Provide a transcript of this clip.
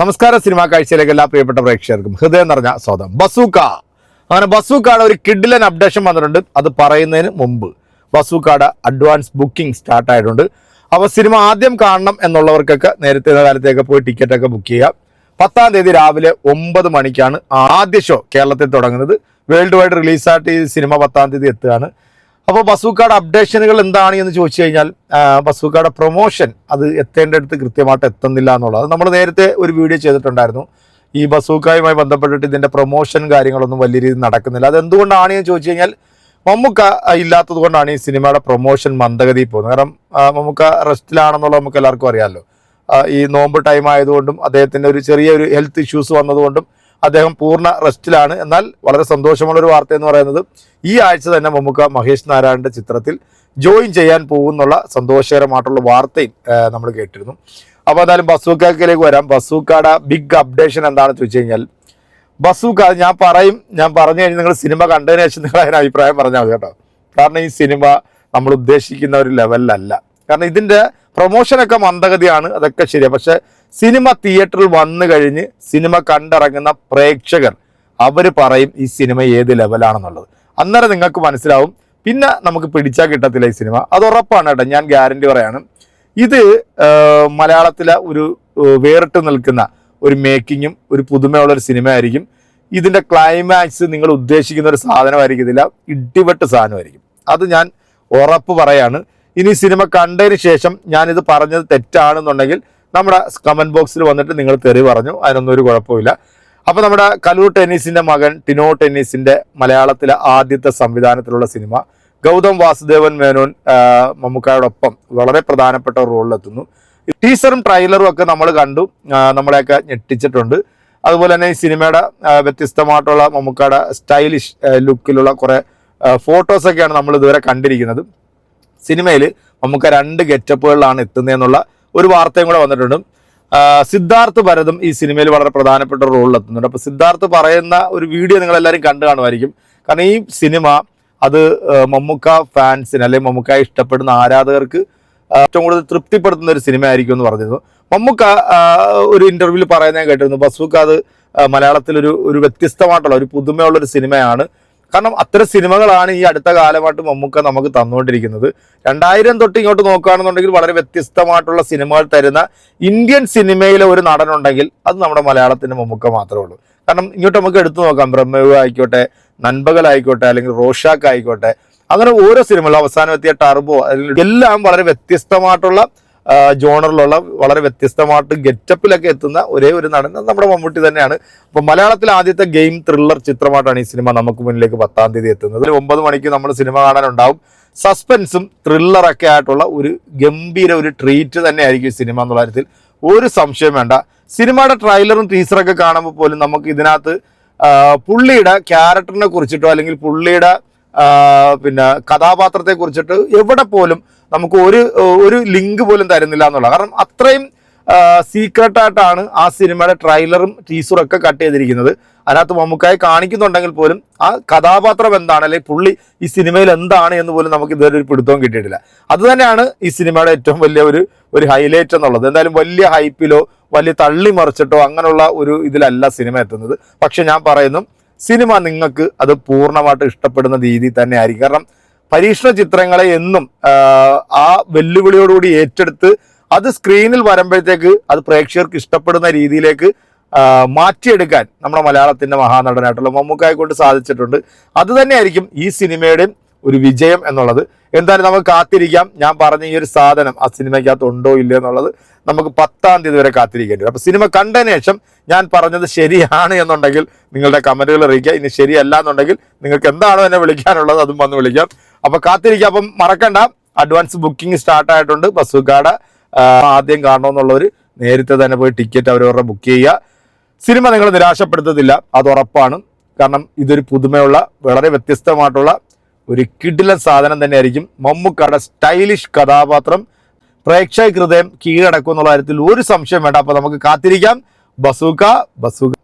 നമസ്കാരം സിനിമാ കാഴ്ചയിലേക്ക് എല്ലാ പ്രിയപ്പെട്ട പ്രേക്ഷകർക്കും. ഹൃദയം നിറഞ്ഞ സ്വാഗതം. ബസൂക്ക. അങ്ങനെ ബസൂക്കാട് ഒരു കിഡിലൻ അപ്ഡേഷൻ വന്നിട്ടുണ്ട്. അത് പറയുന്നതിന് മുമ്പ് ബസൂക്കാട് അഡ്വാൻസ് ബുക്കിംഗ് സ്റ്റാർട്ട് ആയിട്ടുണ്ട്. അപ്പോൾ സിനിമ ആദ്യം കാണണം എന്നുള്ളവർക്കൊക്കെ നേരത്തെ കാലത്തേക്ക് പോയി ടിക്കറ്റൊക്കെ ബുക്ക് ചെയ്യാം പത്താം തീയതി രാവിലെ ഒമ്പത് മണിക്കാണ് ആദ്യ ഷോ കേരളത്തിൽ തുടങ്ങുന്നത്. വേൾഡ് വൈഡ് റിലീസായിട്ട് ഈ സിനിമ പത്താം തീയതി എത്തുകയാണ്. അപ്പോൾ ബസൂക്കയുടെ അപ്ഡേഷനുകൾ എന്താണ് എന്ന് ചോദിച്ചു കഴിഞ്ഞാൽ ആ, ബസൂക്കയുടെ പ്രൊമോഷൻ അത് എത്തേണ്ടടുത്ത് കൃത്യമായിട്ട് എത്തുന്നില്ല എന്നുള്ളത്. നമ്മൾ നേരത്തെ ഒരു വീഡിയോ ചെയ്തിട്ടുണ്ടായിരുന്നു. ഈ ബസൂക്കായുമായി ബന്ധപ്പെട്ടിട്ട് ഇതിന്റെ പ്രൊമോഷൻ കാര്യങ്ങളൊന്നും വലിയ രീതിയിൽ നടക്കുന്നില്ല. അത് എന്തുകൊണ്ടാണ് എന്ന് ചോദിച്ചു കഴിഞ്ഞാൽ മമ്മൂക്ക ഇല്ലാത്തത് കൊണ്ടാണ് ഈ സിനിമയുടെ പ്രൊമോഷൻ മന്ദഗതിയിൽ പോകുന്നത്. കാരണം മമ്മൂക്ക റെസ്റ്റിലാണെന്നുള്ളത് നമുക്ക് എല്ലാവർക്കും അറിയാമല്ലോ. ഈ നോമ്പ് ടൈം ആയതുകൊണ്ടും അദ്ദേഹത്തിന്റെ ഒരു ചെറിയൊരു ഹെൽത്ത് ഇഷ്യൂസ് വന്നതുകൊണ്ടും അദ്ദേഹം പൂർണ റെസ്റ്റിലാണ്. എന്നാൽ വളരെ സന്തോഷമുള്ള ഒരു വാർത്ത എന്ന് പറയുന്നത് ഈ ആഴ്ച തന്നെ മമ്മൂക്ക മഹേഷ് നാരായണന്റെ ചിത്രത്തിൽ ജോയിൻ ചെയ്യാൻ പോകുന്നുള്ള സന്തോഷകരമായിട്ടുള്ള വാർത്തയും നമ്മൾ കേട്ടിരുന്നു. അപ്പോൾ എന്തായാലും ബസൂക്കയിലേക്ക് വരാം. ബസൂക്കയുടെ ബിഗ് അപ്ഡേഷൻ എന്താണെന്ന് ചോദിച്ചു കഴിഞ്ഞാൽ ബസൂക്ക ഞാൻ പറയും ഞാൻ പറഞ്ഞു കഴിഞ്ഞാൽ നിങ്ങൾ സിനിമ കണ്ടതിന് ശേഷം നിങ്ങൾ അതിന് അഭിപ്രായം പറഞ്ഞാൽ മതി കേട്ടോ. കാരണം ഈ സിനിമ നമ്മൾ ഉദ്ദേശിക്കുന്ന ഒരു ലെവലിലല്ല കാരണം ഇതിന്റെ പ്രൊമോഷനൊക്കെ മന്ദഗതിയാണ് അതൊക്കെ ശരിയാണ് പക്ഷേ സിനിമ തിയേറ്ററിൽ വന്നു കഴിഞ്ഞ് സിനിമ കണ്ടിറങ്ങുന്ന പ്രേക്ഷകർ അവർ പറയും ഈ സിനിമ ഏത് ലെവലാണെന്നുള്ളത് അന്നേരം നിങ്ങൾക്ക് മനസ്സിലാവും പിന്നെ നമുക്ക് പിടിച്ചാൽ കിട്ടത്തില്ല ഈ സിനിമ. അത് ഉറപ്പാണ് കേട്ടോ ഞാൻ ഗ്യാരണ്ടി പറയാണ്. ഇത് മലയാളത്തിലെ ഒരു വേറിട്ട് നിൽക്കുന്ന ഒരു മേക്കിങ്ങും ഒരു പുതുമയുള്ള ഒരു സിനിമ ആയിരിക്കും ഇതിന്റെ ക്ലൈമാക്സ് നിങ്ങൾ ഉദ്ദേശിക്കുന്ന ഒരു സാധനമായിരിക്കത്തില്ല ഇടിവെട്ട് സാധനമായിരിക്കും. അത് ഞാൻ ഉറപ്പ് പറയാണ്. ഇനി സിനിമ കണ്ടതിന് ശേഷം ഞാനിത് പറഞ്ഞത് തെറ്റാണെന്നുണ്ടെങ്കിൽ നമ്മുടെ കമന്റ് ബോക്സിൽ വന്നിട്ട് നിങ്ങൾ തെറി പറഞ്ഞു. അതിനൊന്നും ഒരു കുഴപ്പമില്ല. അപ്പോൾ നമ്മുടെ കലൂർ ടെന്നീസിന്റെ മകൻ ടിനോ ടെന്നീസിന്റെ മലയാളത്തിലെ ആദ്യത്തെ സംവിധാനത്തിലുള്ള സിനിമ ഗൗതം വാസുദേവൻ മേനോൻ മമ്മൂക്കായോടൊപ്പം വളരെ പ്രധാനപ്പെട്ട റോളിലെത്തുന്നു ടീസറും ട്രെയിലറും ഒക്കെ നമ്മൾ കണ്ടു. നമ്മളെയൊക്കെ ഞെട്ടിച്ചിട്ടുണ്ട്. അതുപോലെ തന്നെ ഈ സിനിമയുടെ വ്യത്യസ്തമായിട്ടുള്ള മമ്മൂക്കയുടെ സ്റ്റൈലിഷ് ലുക്കിലുള്ള കുറെ ഫോട്ടോസൊക്കെയാണ് നമ്മൾ ഇതുവരെ കണ്ടിരിക്കുന്നത്. സിനിമയിൽ നമുക്ക് രണ്ട് ഗെറ്റപ്പുകളിലാണ് എത്തുന്നതെന്നുള്ള ഒരു വാർത്തയും കൂടെ വന്നിട്ടുണ്ട്. സിദ്ധാർത്ഥ് ഭരതും ഈ സിനിമയിൽ വളരെ പ്രധാനപ്പെട്ട ഒരു റോളിൽ എത്തുന്നുണ്ട്. അപ്പോൾ സിദ്ധാർത്ഥ് പറയുന്ന ഒരു വീഡിയോ നിങ്ങൾ എല്ലാവരും കണ്ടു കാണുമായിരിക്കും. കാരണം ഈ സിനിമ അത് മമ്മൂക്ക ഫാൻസിന് അല്ലെങ്കിൽ മമ്മൂക്ക ഇഷ്ടപ്പെടുന്ന ആരാധകർക്ക് ഏറ്റവും കൂടുതൽ തൃപ്തിപ്പെടുത്തുന്ന ഒരു സിനിമ ആയിരിക്കും എന്ന് പറഞ്ഞിരുന്നു. മമ്മൂക്ക ഒരു ഇന്റർവ്യൂവിൽ പറയുന്നത് കേട്ടിരുന്നു. ബസൂക്ക അത് മലയാളത്തിൽ മലയാളത്തിലൊരു ഒരു വ്യത്യസ്തമായിട്ടുള്ള ഒരു പുതുമയുള്ള ഒരു സിനിമയാണ്. കാരണം അത്തരം സിനിമകളാണ് ഈ അടുത്ത കാലമായിട്ട് മമ്മൂക്ക നമുക്ക് തന്നുകൊണ്ടിരിക്കുന്നത്. രണ്ടായിരം തൊട്ട് ഇങ്ങോട്ട് നോക്കുകയാണെന്നുണ്ടെങ്കിൽ വളരെ വ്യത്യസ്തമായിട്ടുള്ള സിനിമകൾ തരുന്ന ഇന്ത്യൻ സിനിമയിലെ ഒരു നടനുണ്ടെങ്കിൽ അത് നമ്മുടെ മലയാളത്തിന്റെ മമ്മൂക്ക മാത്രമേ ഉള്ളൂ. കാരണം ഇങ്ങോട്ട് നമുക്ക് എടുത്തു നോക്കാം. ബ്രഹ്മയുഗ ആയിക്കോട്ടെ നൻപകൽ ആയിക്കോട്ടെ അല്ലെങ്കിൽ റോഷാക്ക് ആയിക്കോട്ടെ അങ്ങനെ ഓരോ സിനിമകളും അവസാനം എത്തിയ ടർബോ അല്ലെങ്കിൽ എല്ലാം വളരെ വ്യത്യസ്തമായിട്ടുള്ള ജോണറിലുള്ള വളരെ വ്യത്യസ്തമായിട്ട് ഗെറ്റപ്പിലൊക്കെ എത്തുന്ന ഒരേ ഒരു നടൻ നമ്മുടെ മമ്മൂട്ടി തന്നെയാണ്. അപ്പൊ മലയാളത്തിലെ ആദ്യത്തെ ഗെയിം ത്രില്ലർ ചിത്രമായിട്ടാണ് ഈ സിനിമ നമുക്ക് മുന്നിലേക്ക് പത്താം തീയതി എത്തുന്നത്. ഒമ്പത് മണിക്ക് നമ്മൾ സിനിമ കാണാനുണ്ടാവും. സസ്പെൻസും ത്രില്ലറൊക്കെ ആയിട്ടുള്ള ഒരു ഗംഭീര ഒരു ട്രീറ്റ് തന്നെയായിരിക്കും ഈ സിനിമ എന്നുള്ള കാര്യത്തിൽ ഒരു സംശയം വേണ്ട. സിനിമയുടെ ട്രailer-ഉം ടീസറൊക്കെ കാണുമ്പോൾ പോലും നമുക്ക് ഇതിനകത്ത് പുള്ളിയുടെ ക്യാരക്ടറിനെ കുറിച്ചിട്ടോ അല്ലെങ്കിൽ പുള്ളിയുടെ പിന്നെ കഥാപാത്രത്തെ കുറിച്ചിട്ട് എവിടെ പോലും നമുക്ക് ഒരു ഒരു ലിങ്ക് പോലും തരുന്നില്ല എന്നുള്ള കാരണം അത്രയും സീക്രട്ട് ആയിട്ടാണ് ആ സിനിമയുടെ ട്രailer-ഉം ടീസറും ഒക്കെ കട്ട് ചെയ്തിരിക്കുന്നത്. അതിനകത്ത് മമ്മൂക്കായി കാണിക്കുന്നുണ്ടെങ്കിൽ പോലും ആ കഥാപാത്രം എന്താണ്? അല്ലെങ്കിൽ പുള്ളി ഈ സിനിമയിൽ എന്താണ് എന്ന് പോലും നമുക്ക് ഇതുവരെ ഒരു പിടുത്തവും കിട്ടിയിട്ടില്ല. അത് തന്നെയാണ് ഈ സിനിമയുടെ ഏറ്റവും വലിയ ഒരു ഒരു ഹൈലൈറ്റ് എന്നുള്ളത്. എന്തായാലും വലിയ ഹൈപ്പിലോ വലിയ തള്ളി മറിച്ചിട്ടോ അങ്ങനെയുള്ള ഒരു ഇതിലല്ല സിനിമ എത്തുന്നത്. പക്ഷെ ഞാൻ പറയുന്നു സിനിമ നിങ്ങൾക്ക് അത് പൂർണമായിട്ട് ഇഷ്ടപ്പെടുന്ന രീതി തന്നെ ആയിരിക്കും കാരണം പരീക്ഷണ ചിത്രങ്ങളെ എന്നും ആ, വെല്ലുവിളിയോടുകൂടി ഏറ്റെടുത്ത് അത് സ്ക്രീനിൽ വരുമ്പോഴത്തേക്ക് അത് പ്രേക്ഷകർക്ക് ഇഷ്ടപ്പെടുന്ന രീതിയിലേക്ക് മാറ്റിയെടുക്കാൻ നമ്മുടെ മലയാളത്തിന്റെ മഹാനടനായിട്ടുള്ള മമ്മൂക്കായെ കൊണ്ട് സാധിച്ചിട്ടുണ്ട്. അത് തന്നെയായിരിക്കും ഈ സിനിമയുടെയും ഒരു വിജയം എന്നുള്ളത്. എന്തായാലും നമുക്ക് കാത്തിരിക്കാം. ഞാൻ പറഞ്ഞ ഈ ഒരു സാധനം ആ സിനിമയ്ക്കകത്ത് ഉണ്ടോ ഇല്ലയോ എന്നുള്ളത് നമുക്ക് പത്താം തീയതി വരെ കാത്തിരിക്കേണ്ടി വരും. അപ്പം സിനിമ കണ്ടതിന് ശേഷം ഞാൻ പറഞ്ഞത് ശരിയാണ് എന്നുണ്ടെങ്കിൽ നിങ്ങളുടെ കമന്റുകൾ അറിയിക്കുക. ഇനി ശരിയല്ല എന്നുണ്ടെങ്കിൽ നിങ്ങൾക്ക് എന്താണോ എന്നെ വിളിക്കാനുള്ളത് അതും വന്ന് വിളിക്കാം. അപ്പം കാത്തിരിക്കുക അപ്പം മറക്കണ്ട. അഡ്വാൻസ് ബുക്കിംഗ് സ്റ്റാർട്ടായിട്ടുണ്ട് ബസ്സുകാട് ആദ്യം കാണണമെന്നുള്ളവർ നേരത്തെ തന്നെ പോയി ടിക്കറ്റ് അവരവരുടെ ബുക്ക് ചെയ്യുക. സിനിമ നിങ്ങൾ നിരാശപ്പെടുത്തത്തില്ല. അത് ഉറപ്പാണ്. കാരണം ഇതൊരു പുതുമയുള്ള വളരെ വ്യത്യസ്തമായിട്ടുള്ള ഒരു കിടിലൻ സാധനം തന്നെയായിരിക്കും മമ്മൂക്കയുടെ സ്റ്റൈലിഷ് കഥാപാത്രം. പ്രേക്ഷക ഹൃദയം കീഴടക്കും എന്നുള്ള കാര്യത്തിൽ ഒരു സംശയം വേണ്ട. അപ്പോൾ നമുക്ക് കാത്തിരിക്കാം. Bazooka bazooka.